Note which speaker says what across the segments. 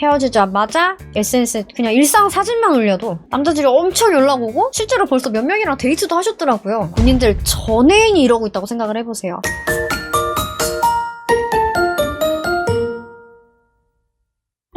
Speaker 1: 헤어지자마자 SNS 그냥 일상 사진만 올려도 남자들이 엄청 연락 오고 실제로 벌써 몇 명이랑 데이트도 하셨더라고요. 본인들 전애인이 이러고 있다고 생각을 해보세요.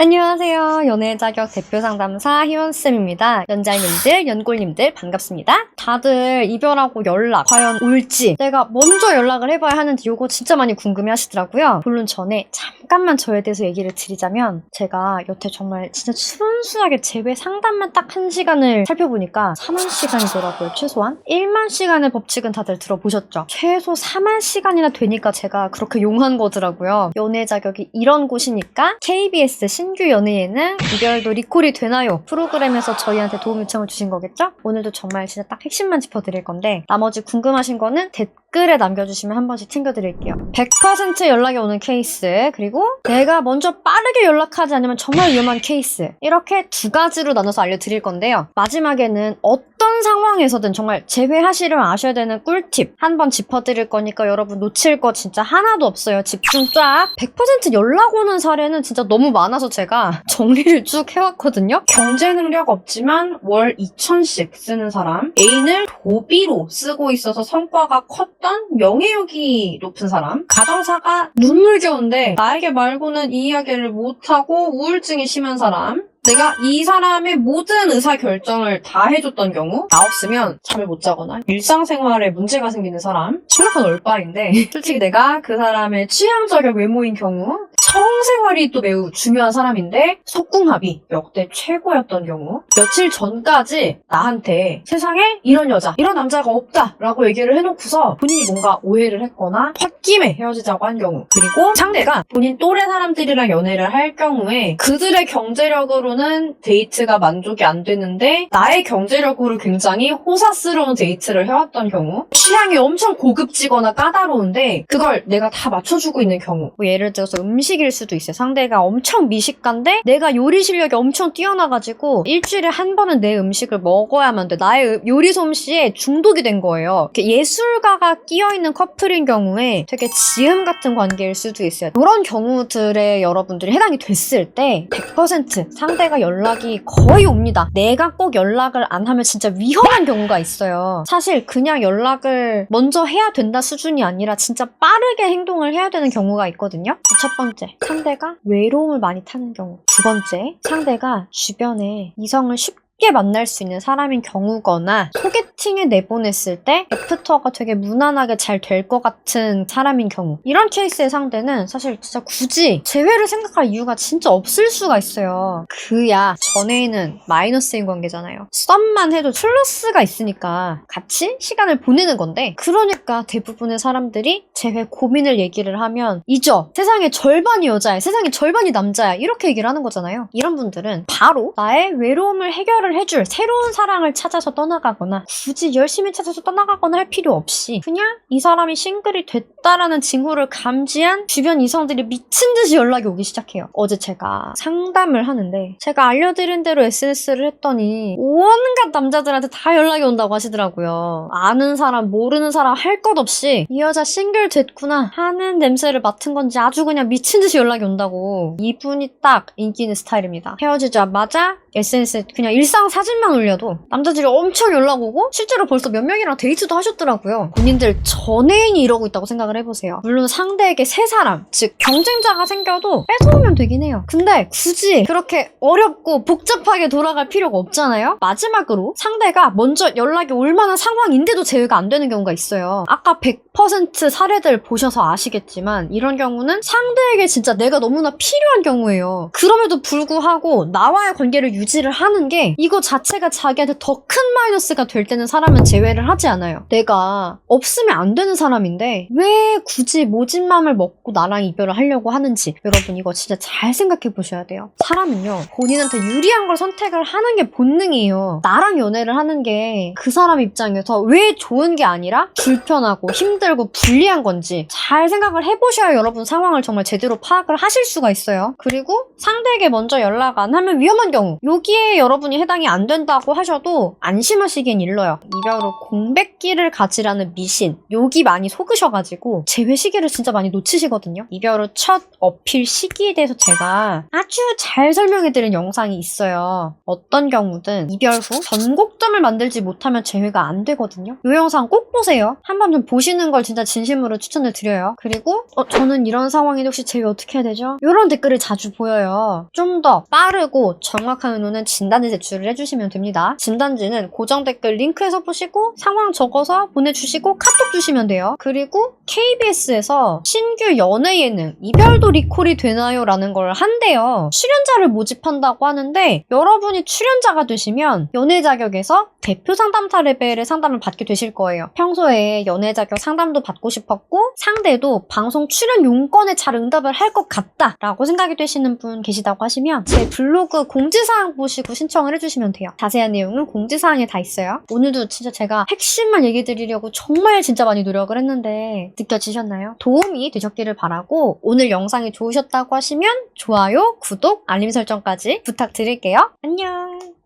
Speaker 1: 안녕하세요. 연애 자격 대표 상담사 희원쌤입니다. 연자님들, 연골님들 반갑습니다. 다들 이별하고 연락 과연 올지 내가 먼저 연락을 해봐야 하는지 요거 진짜 많이 궁금해 하시더라고요. 물론 전에 잠깐만 저에 대해서 얘기를 드리자면 제가 여태 정말 진짜 순수하게 제외 상담만 딱 한 시간을 살펴보니까 4만 시간이더라고요. 최소한 1만 시간의 법칙은 다들 들어보셨죠? 최소 4만 시간이나 되니까 제가 그렇게 용한 거더라고요. 연애 자격이 이런 곳이니까 KBS 신규 연애 예능 이별도 리콜이 되나요? 프로그램에서 저희한테 도움 요청을 주신 거겠죠? 오늘도 정말 진짜 딱 핵심만 짚어드릴 건데 나머지 궁금하신 거는 댓글 에 남겨주시면 한 번씩 챙겨드릴게요. 100% 연락이 오는 케이스 그리고 내가 먼저 빠르게 연락하지 않으면 정말 위험한 케이스 이렇게 두 가지로 나눠서 알려드릴 건데요. 마지막에는 어떤 상황에서든 정말 제외하시려면 아셔야 되는 꿀팁 한 번 짚어드릴 거니까 여러분 놓칠 거 진짜 하나도 없어요. 집중 쫙. 100% 연락 오는 사례는 진짜 너무 많아서 제가 정리를 쭉 해왔거든요. 경제 능력 없지만 월 2천씩 쓰는 사람. 애인을 도비로 쓰고 있어서 성과가 컸던 명예욕이 높은 사람. 가정사가 눈물겨운데 나에게 말고는 이 이야기를 못하고 우울증이 심한 사람. 내가 이 사람의 모든 의사 결정을 다 해줬던 경우 나 없으면 잠을 못 자거나 일상생활에 문제가 생기는 사람 심각한 얼빠인데 솔직히 내가 그 사람의 취향 저격 외모인 경우 성생활이 또 매우 중요한 사람인데 속궁합이 역대 최고였던 경우 며칠 전까지 나한테 세상에 이런 여자 이런 남자가 없다 라고 얘기를 해놓고서 본인이 뭔가 오해를 했거나 홧김에 헤어지자고 한 경우 그리고 상대가 본인 또래 사람들이랑 연애를 할 경우에 그들의 경제력으로는 데이트가 만족이 안 되는데 나의 경제력으로 굉장히 호사스러운 데이트를 해왔던 경우 취향이 엄청 고급지거나 까다로운데 그걸 내가 다 맞춰주고 있는 경우. 뭐 예를 들어서 음식 일 수도 있어요. 상대가 엄청 미식가인데 내가 요리 실력이 엄청 뛰어나가지고 일주일에 한 번은 내 음식을 먹어야만 돼 나의 요리 솜씨에 중독이 된 거예요. 예술가가 끼어있는 커플인 경우에 되게 지음 같은 관계일 수도 있어요. 그런 경우들에 여러분들이 해당이 됐을 때 100% 상대가 연락이 거의 옵니다. 내가 꼭 연락을 안 하면 진짜 위험한 경우가 있어요. 사실 그냥 연락을 먼저 해야 된다 수준이 아니라 진짜 빠르게 행동을 해야 되는 경우가 있거든요. 첫 번째 상대가 외로움을 많이 타는 경우. 두 번째 상대가 주변에 이성을 쉽게 만날 수 있는 사람인 경우거나 소개팅에 내보냈을 때 애프터가 되게 무난하게 잘 될 것 같은 사람인 경우. 이런 케이스의 상대는 사실 진짜 굳이 재회를 생각할 이유가 진짜 없을 수가 있어요. 그야 전에는 마이너스인 관계잖아요. 썸만 해도 플러스가 있으니까 같이 시간을 보내는 건데 그러니까 대부분의 사람들이 재회 고민을 얘기를 하면 잊어 세상의 절반이 여자야 세상의 절반이 남자야 이렇게 얘기를 하는 거잖아요. 이런 분들은 바로 나의 외로움을 해결을 해줄 새로운 사랑을 찾아서 떠나가거나 굳이 열심히 찾아서 떠나가거나 할 필요 없이 그냥 이 사람이 싱글이 됐다라는 징후를 감지한 주변 이성들이 미친 듯이 연락이 오기 시작해요. 어제 제가 상담을 하는데 제가 알려드린 대로 SNS를 했더니 온갖 남자들한테 다 연락이 온다고 하시더라고요. 아는 사람 모르는 사람 할 것 없이 이 여자 싱글 됐구나 하는 냄새를 맡은 건지 아주 그냥 미친 듯이 연락이 온다고 이분이 딱 인기 있는 스타일입니다. 헤어지자마자 SNS 그냥 일상 사진만 올려도 남자들이 엄청 연락 오고 실제로 벌써 몇 명이랑 데이트도 하셨더라고요. 본인들 전애인이 이러고 있다고 생각을 해보세요. 물론 상대에게 세 사람, 즉 경쟁자가 생겨도 뺏어오면 되긴 해요. 근데 굳이 그렇게 어렵고 복잡하게 돌아갈 필요가 없잖아요. 마지막으로 상대가 먼저 연락이 올 만한 상황인데도 제외가 안 되는 경우가 있어요. 아까 100% 사례들 보셔서 아시겠지만 이런 경우는 상대에게 진짜 내가 너무나 필요한 경우예요. 그럼에도 불구하고 나와의 관계를 유지를 하는 게 이거 자체가 자기한테 더 큰 마이너스가 될 때는 사람은 제외를 하지 않아요. 내가 없으면 안 되는 사람인데 왜 굳이 모진 맘을 먹고 나랑 이별을 하려고 하는지 여러분 이거 진짜 잘 생각해 보셔야 돼요. 사람은요 본인한테 유리한 걸 선택을 하는 게 본능이에요. 나랑 연애를 하는 게 그 사람 입장에서 왜 좋은 게 아니라 불편하고 힘들고 불리한 건지 잘 생각을 해보셔야 여러분 상황을 정말 제대로 파악을 하실 수가 있어요. 그리고 상대에게 먼저 연락 안 하면 위험한 경우 여기에 여러분이 해당 감당이 안 된다고 하셔도 안심하시긴 일러요. 이별 후 공백기를 가지라는 미신, 욕이 많이 속으셔가지고 재회 시기를 진짜 많이 놓치시거든요. 이별 후첫 어필 시기에 대해서 제가 아주 잘 설명해드린 영상이 있어요. 어떤 경우든 이별 후 전곡점을 만들지 못하면 재회가 안 되거든요. 이 영상 꼭 보세요. 한번 좀 보시는 걸 진짜 진심으로 추천을 드려요. 그리고 어, 저는 이런 상황인데 혹시 재회 어떻게 해야 되죠? 이런 댓글이 자주 보여요. 좀 더 빠르고 정확한 의논은 진단지 제출 을 해주시면 됩니다. 진단지는 고정 댓글 링크에서 보시고 상황 적어서 보내주시고 카톡 주시면 돼요. 그리고 KBS에서 신규 연애 예능 이별도 리콜이 되나요? 라는 걸 한대요. 출연자를 모집한다고 하는데 여러분이 출연자가 되시면 연애 자격에서 대표 상담사 레벨의 상담을 받게 되실 거예요. 평소에 연애 자격 상담도 받고 싶었고 상대도 방송 출연 용건에 잘 응답을 할 것 같다 라고 생각이 되시는 분 계시다고 하시면 제 블로그 공지사항 보시고 신청을 해주시면 돼요. 자세한 내용은 공지사항에 다 있어요. 오늘도 진짜 제가 핵심만 얘기 드리려고 정말 진짜 많이 노력을 했는데 느껴지셨나요? 도움이 되셨기를 바라고 오늘 영상이 좋으셨다고 하시면 좋아요, 구독, 알림 설정까지 부탁드릴게요. 안녕!